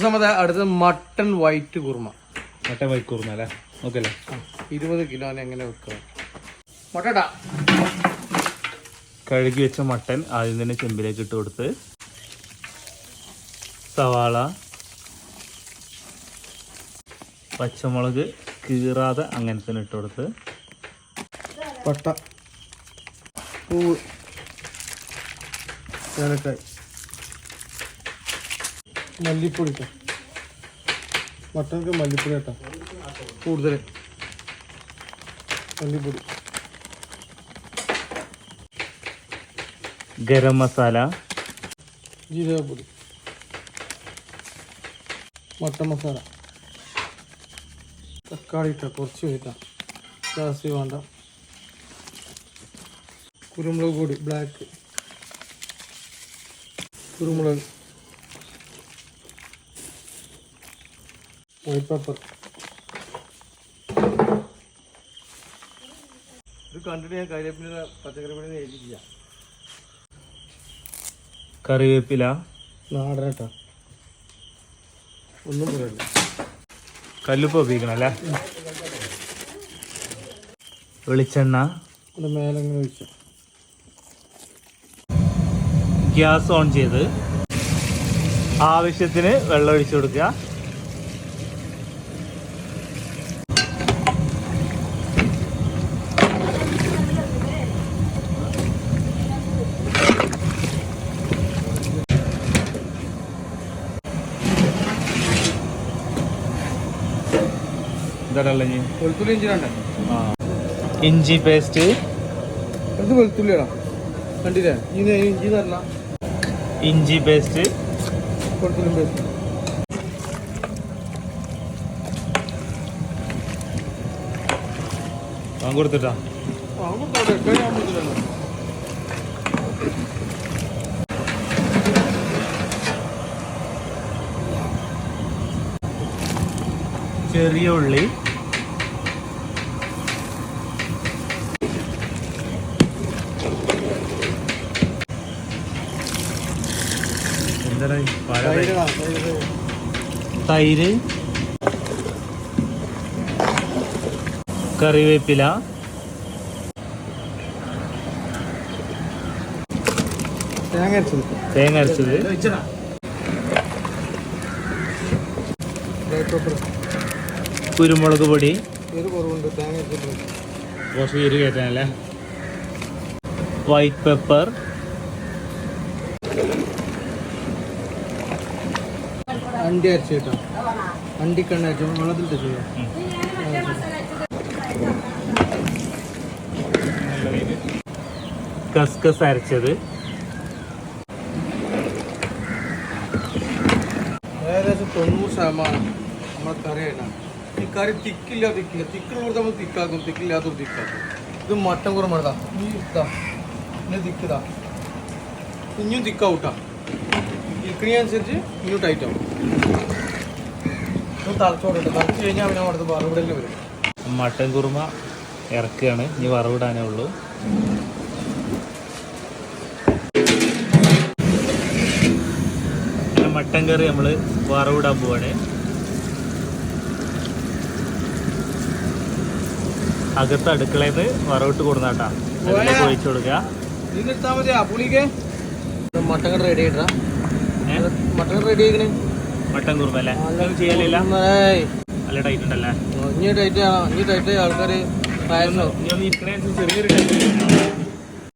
സമയത്ത് അടുത്തത് mutton white kurma. White വൈക്കൂർമ അല്ലേ? നോക്കല്ലേ. അല്ലേ ഇരുപത് കിലോന് എങ്ങനെ വെക്കുക? മട്ടട കഴുകി വെച്ച മട്ടൻ ആദ്യം തന്നെ ചെമ്പിലേക്ക് ഇട്ട് കൊടുത്ത് സവാള പച്ചമുളക് കീറാതെ അങ്ങനെ തന്നെ ഇട്ട് കൊടുത്ത് പട്ട. പൂവ് ഏലക്കായ്. മല്ലിപ്പൊടി കേട്ടോ മട്ടനക്ക് മല്ലിപ്പൊടി കേട്ടോ. കൂടുതൽ മല്ലിപ്പൊടി. ഗരം മസാല. ജീരകപ്പൊടി. മട്ടൻ മസാല. തക്കാളി ഇട്ട കുറച്ച് വയ്ക്കാം ജാസ്തി വേണ്ട. കുരുമുളക് പൊടി ബ്ലാക്ക് കുരുമുളക്. വൈറ്റ് പേപ്പർ ഇത് കണ്ടിട്ട് ഞാൻ കറിവേപ്പില പച്ചക്കറി പൊടി ഏൽപ്പിക്കുക കറിവേപ്പില. നാടനട്ടാ. ഒന്നും പറയല്ല കല്ലുപ്പ് ഉപയോഗിക്കണം അല്ലേ? വെളിച്ചെണ്ണ. അതിന്റെ മേലെ അങ്ങനെ വെച്ചു ഗ്യാസ് ഓൺ ചെയ്ത് ആവശ്യത്തിന് വെള്ളം ഒഴിച്ചു കൊടുക്കുക. എന്താണല്ലേ ഇനി? വെളുത്തുള്ളി ഇഞ്ചി വേണ്ട? ആ. ഇഞ്ചി പേസ്റ്റ്. ഇത് വെളുത്തുള്ളിയാണോ കണ്ടില്ലേ? നേ- ഇഞ്ചി തരല. ഇഞ്ചി പേസ്റ്റ്. വെളുത്തുള്ളി പേസ്റ്റ്. കൊടുത്തിട്ടാ. കൊടുത്തോട്ടെ ചെറിയ ഉള്ളി. തൈര് കറിവേപ്പില. തേങ്ങ അരച്ചത്. തേങ്ങ അരച്ചത്. കുരുമുളക് പൊടി. കുറച്ച് എരി കയറ്റാനല്ലേ? വൈറ്റ് പെപ്പർ അണ്ടി അരച്ച് കേട്ടോ. അണ്ടിക്കണ്ണ അരച്ച് വെള്ളത്തിൽ ചെയ്യാം കസ്കസ് അരച്ചത്. ഏകദേശം തൊണ്ണൂറ് ശതമാനം നമ്മളെ കറി ആയിട്ടാണ്. ഈ കറി തിക്കില്ല തിക്കില്ല. കൊടുത്ത് നമ്മൾ തിക്കാക്കും. തിക്കില്ലാത്ത തിക്കാക്കും. ഇത് മട്ടൻ കുറമതാ ഈ ഇതാ. പിന്നെ തിക്കതാ. ഇനിയും തിക്കാവൂട്ടാ. തിക്കണി അനുസരിച്ച് ഇനിയും ടൈറ്റ് ആവും. ഇത് തളച്ചോടട്ടെ തളച്ച് കഴിഞ്ഞാൽ പിന്നെ അവിടുത്തെ വറവിടലിൽ വരും. മട്ടൻ കുറുമ ഇറക്കുകയാണ്. ഇനി വറവിടാനേ ഉള്ളൂ. മട്ടൻ കറി നമ്മൾ വറവിടാൻ പോവാണ്. അകത്ത് അടുക്കളയിൽ നിന്ന് വറവിട്ട് കൊടുന്നാട്ടാ. അതിലേക്ക് ഒഴിച്ചു കൊടുക്കുക. കറി റെഡി ആയിട്ടാ കറി റെഡി ആക്കണേ മട്ടൻ കുറുമ അല്ലേ ചെയ്യലില്ല. നല്ല ടൈറ്റ് ഉണ്ടല്ലേ? ഇനി ടൈറ്റ് ആണോ ഇനി ടൈറ്റ് ആൾക്കാർ ചെറിയൊരു ടൈറ്റ്